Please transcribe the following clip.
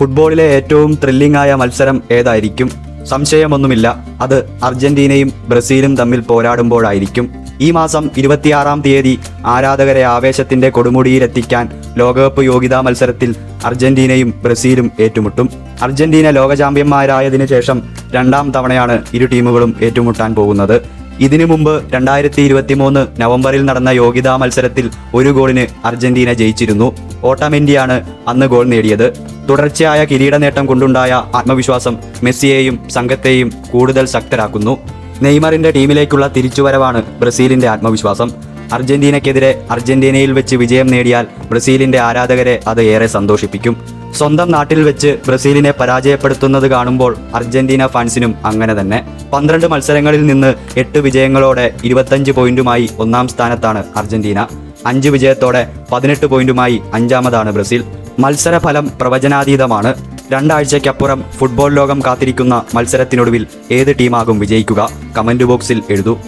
ഫുട്ബോളിലെ ഏറ്റവും ത്രില്ലിംഗ് ആയ മത്സരം ഏതായിരിക്കും? സംശയമൊന്നുമില്ല. അത് അർജന്റീനയും ബ്രസീലും തമ്മിൽ പോരാടുമ്പോഴായിരിക്കും. ഈ മാസം ഇരുപത്തിയാറാം തീയതി ആരാധകരെ ആവേശത്തിന്റെ കൊടുമുടിയിലെത്തിക്കാൻ ലോകകപ്പ് യോഗ്യതാ മത്സരത്തിൽ അർജന്റീനയും ബ്രസീലും ഏറ്റുമുട്ടും. അർജന്റീന ലോക ചാമ്പ്യന്മാരായതിനു ശേഷം രണ്ടാം തവണയാണ് ഇരു ടീമുകളും ഏറ്റുമുട്ടാൻ പോകുന്നത്. ഇതിനു മുമ്പ് രണ്ടായിരത്തി ഇരുപത്തി മൂന്ന് നവംബറിൽ നടന്ന യോഗ്യതാ മത്സരത്തിൽ ഒരു ഗോളിന് അർജന്റീന ജയിച്ചിരുന്നു. ഓട്ടമെന്റിയാണ് അന്ന് ഗോൾ നേടിയത്. തുടർച്ചയായ കിരീട നേട്ടം കൊണ്ടുണ്ടായ ആത്മവിശ്വാസം മെസ്സിയെയും സംഘത്തെയും കൂടുതൽ ശക്തരാക്കുന്നു. നെയ്മറിന്റെ ടീമിലേക്കുള്ള തിരിച്ചുവരവാണ് ബ്രസീലിന്റെ ആത്മവിശ്വാസം. അർജന്റീനയ്ക്കെതിരെ അർജന്റീനയിൽ വെച്ച് വിജയം നേടിയാൽ ബ്രസീലിന്റെ ആരാധകരെ അത് ഏറെ സന്തോഷിപ്പിക്കും. സ്വന്തം നാട്ടിൽ വെച്ച് ബ്രസീലിനെ പരാജയപ്പെടുത്തുന്നത് കാണുമ്പോൾ അർജന്റീന ഫാൻസിനും അങ്ങനെ തന്നെ. പന്ത്രണ്ട് മത്സരങ്ങളിൽ നിന്ന് എട്ട് വിജയങ്ങളോടെ ഇരുപത്തഞ്ച് പോയിന്റുമായി ഒന്നാം സ്ഥാനത്താണ് അർജന്റീന. അഞ്ച് വിജയത്തോടെ പതിനെട്ട് പോയിന്റുമായി അഞ്ചാമതാണ് ബ്രസീൽ. മത്സരഫലം പ്രവചനാതീതമാണ്. രണ്ടാഴ്ചയ്ക്കപ്പുറം ഫുട്ബോൾ ലോകം കാത്തിരിക്കുന്ന മത്സരത്തിനൊടുവിൽ ഏത് ടീമാകും വിജയിക്കുക? കമന്റ് ബോക്സിൽ എഴുതൂ.